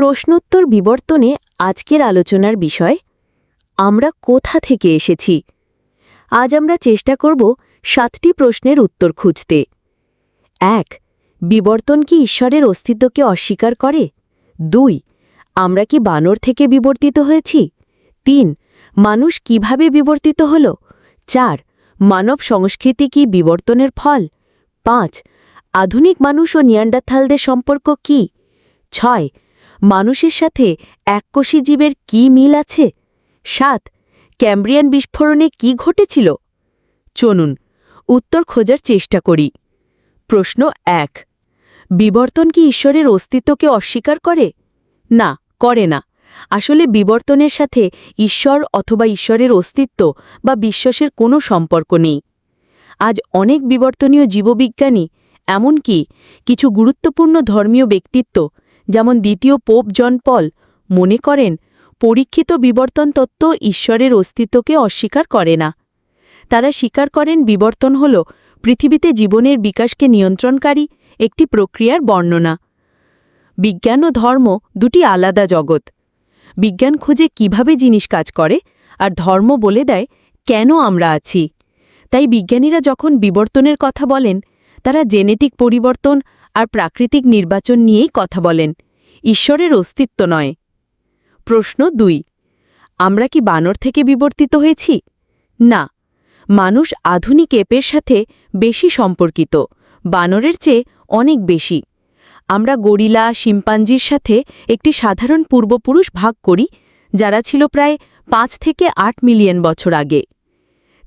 প্রশ্নোত্তর বিবর্তনে আজকের আলোচনার বিষয়, আমরা কোথা থেকে এসেছি? আজ আমরা চেষ্টা করব সাতটি প্রশ্নের উত্তর খুঁজতে। এক, বিবর্তন কি ঈশ্বরের অস্তিত্বকে অস্বীকার করে? দুই, আমরা কি বানর থেকে বিবর্তিত হয়েছি? তিন, মানুষ কীভাবে বিবর্তিত হল? চার, মানব সংস্কৃতি কি বিবর্তনের ফল? পাঁচ, আধুনিক মানুষ ও নিয়ান্ডাথালদের সম্পর্ক কি? ছয় মানুষের সাথে এককোষী জীবের কি মিল আছে? সাত, ক্যাম্ব্রিয়ান বিস্ফোরণে কি ঘটেছিল? চলুন, উত্তর খোঁজার চেষ্টা করি। প্রশ্ন এক, বিবর্তন কি ঈশ্বরের অস্তিত্বকে অস্বীকার করে? না করে না। আসলে বিবর্তনের সাথে ঈশ্বর অথবা ঈশ্বরের অস্তিত্ব বা বিশ্বাসের কোনো সম্পর্ক নেই। আজ অনেক বিবর্তনীয় জীববিজ্ঞানী, এমনকি কিছু গুরুত্বপূর্ণ ধর্মীয় ব্যক্তিত্ব যেমন দ্বিতীয় পোপ জন পল মনে করেন, পরীক্ষিত বিবর্তন তত্ত্ব ঈশ্বরের অস্তিত্বকে অস্বীকার করে না। তারা স্বীকার করেন বিবর্তন হল পৃথিবীতে জীবনের বিকাশকে নিয়ন্ত্রণকারী একটি প্রক্রিয়ার বর্ণনা। বিজ্ঞান ও ধর্ম দুটি আলাদা জগৎ। বিজ্ঞান খোঁজে কীভাবে জিনিস কাজ করে আর ধর্ম বলে দেয় কেন আমরা আছি। তাই বিজ্ঞানীরা যখন বিবর্তনের কথা বলেন, তারা জেনেটিক পরিবর্তন আর প্রাকৃতিক নির্বাচন নিয়েই কথা বলেন। ঈশ্বরের অস্তিত্ব নয়। প্রশ্ন দুই, আমরা কি বানর থেকে বিবর্তিত হয়েছি? না, মানুষ আধুনিক এপের সাথে বেশি সম্পর্কিত, বানরের চেয়ে অনেক বেশি। আমরা গরিলা, শিম্পাঞ্জির সাথে একটি সাধারণ পূর্বপুরুষ ভাগ করি, যারা ছিল প্রায় পাঁচ থেকে আট মিলিয়ন বছর আগে।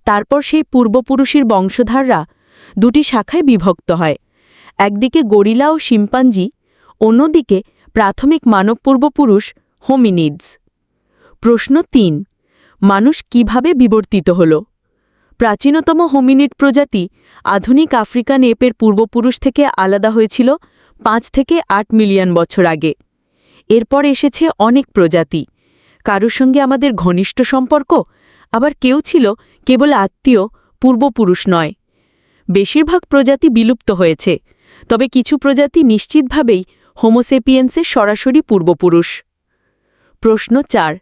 তারপর সেই পূর্বপুরুষের বংশধাররা দুটি শাখায় বিভক্ত হয়। একদিকে গরিলা ও শিম্পাঞ্জি, অন্যদিকে প্রাথমিক মানব পূর্বপুরুষ হোমিনিডস। প্রশ্ন তিন, মানুষ কীভাবে বিবর্তিত হল? প্রাচীনতম হোমিনিড প্রজাতি আধুনিক আফ্রিকান এপের পূর্বপুরুষ থেকে আলাদা হয়েছিল পাঁচ থেকে আট মিলিয়ন বছর আগে। এরপর এসেছে অনেক প্রজাতি। কারোর সঙ্গে আমাদের ঘনিষ্ঠ সম্পর্ক? আবার কেউ ছিল কেবল আত্মীয়, পূর্বপুরুষ নয়। বেশিরভাগ প্রজাতি বিলুপ্ত হয়েছে। তবে কিছু প্রজাতি নিশ্চিতভাবেই হোমোসেপিয়েন্সের সরাসরি পূর্বপুরুষ। প্রশ্ন চার,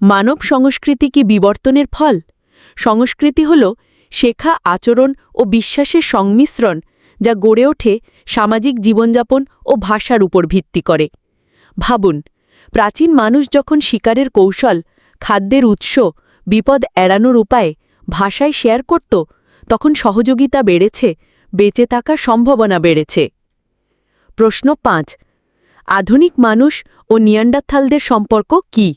মানব সংস্কৃতি কি বিবর্তনের ফল? সংস্কৃতি হল শেখা, আচরণ ও বিশ্বাসের সংমিশ্রণ যা গড়ে ওঠে সামাজিক জীবনযাপন ও ভাষার উপর ভিত্তি করে। ভাবুন, প্রাচীন মানুষ যখন শিকারের কৌশল, খাদ্যের উৎস, বিপদ এড়ানোর উপায় ভাষায় শেয়ার করত, তখন সহযোগিতা বেড়েছে বেঁচে থাকার সম্ভাবনা বেড়েছে। প্রশ্ন পাঁচ, আধুনিক মানুষ ও নিয়ান্ডাথালদের সম্পর্ক কি?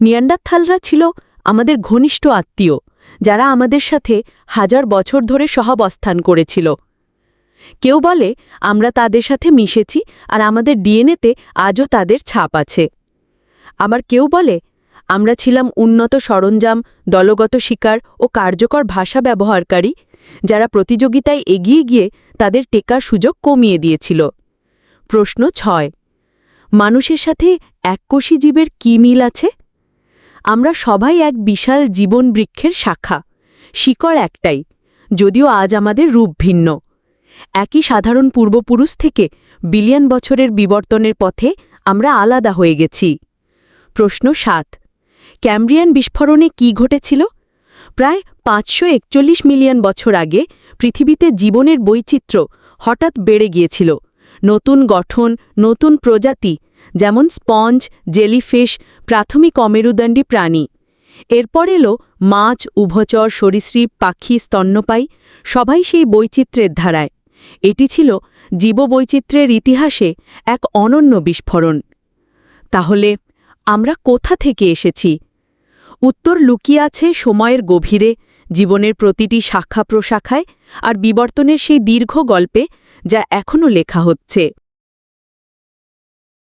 নিয়ান্ডাথালরা ছিল আমাদের ঘনিষ্ঠ আত্মীয়, যারা আমাদের সাথে হাজার বছর ধরে সহাবস্থান করেছিল। কেউ বলে, আমরা তাদের সাথে মিশেছি আর আমাদের ডিএনএতে আজও তাদের ছাপ আছে। আবার কেউ বলে, আমরা ছিলাম উন্নত সরঞ্জাম, দলগত শিকার ও কার্যকর ভাষা ব্যবহারকারী যারা প্রতিযোগিতায় এগিয়ে গিয়ে তাদের টেকার সুযোগ কমিয়ে দিয়েছিল। প্রশ্ন ছয়, মানুষের সাথে এককোষী জীবের কী মিল আছে? আমরা সবাই এক বিশাল জীবন বৃক্ষের শাখা, শিকড় একটাই, যদিও আজ আমাদের রূপ ভিন্ন। একই সাধারণ পূর্বপুরুষ থেকে বিলিয়ন বছরের বিবর্তনের পথে আমরা আলাদা হয়ে গেছি। প্রশ্ন সাত, ক্যাম্ব্রিয়ান বিস্ফোরণে কি ঘটেছিল? প্রায় পাঁচশো একচল্লিশ মিলিয়ন বছর আগে পৃথিবীতে জীবনের বৈচিত্র্য হঠাৎ বেড়ে গিয়েছিল। নতুন গঠন, নতুন প্রজাতি, যেমন স্পঞ্জ, জেলিফিশ, প্রাথমিক অমেরুদণ্ডী প্রাণী। এরপর এলো মাছ, উভচর, সরীসৃপ, পাখি, স্তন্যপায়ী, সবাই সেই বৈচিত্র্যের ধারায়। এটি ছিল জীববৈচিত্র্যের ইতিহাসে এক অনন্য বিস্ফোরণ। তাহলে আমরা কোথা থেকে এসেছি? উত্তর লুকিয়ে আছে সময়ের গভীরে, জীবনের প্রতিটি শাখা প্রশাখায়, আর বিবর্তনের সেই দীর্ঘ গল্পে, যা এখনও লেখা হচ্ছে।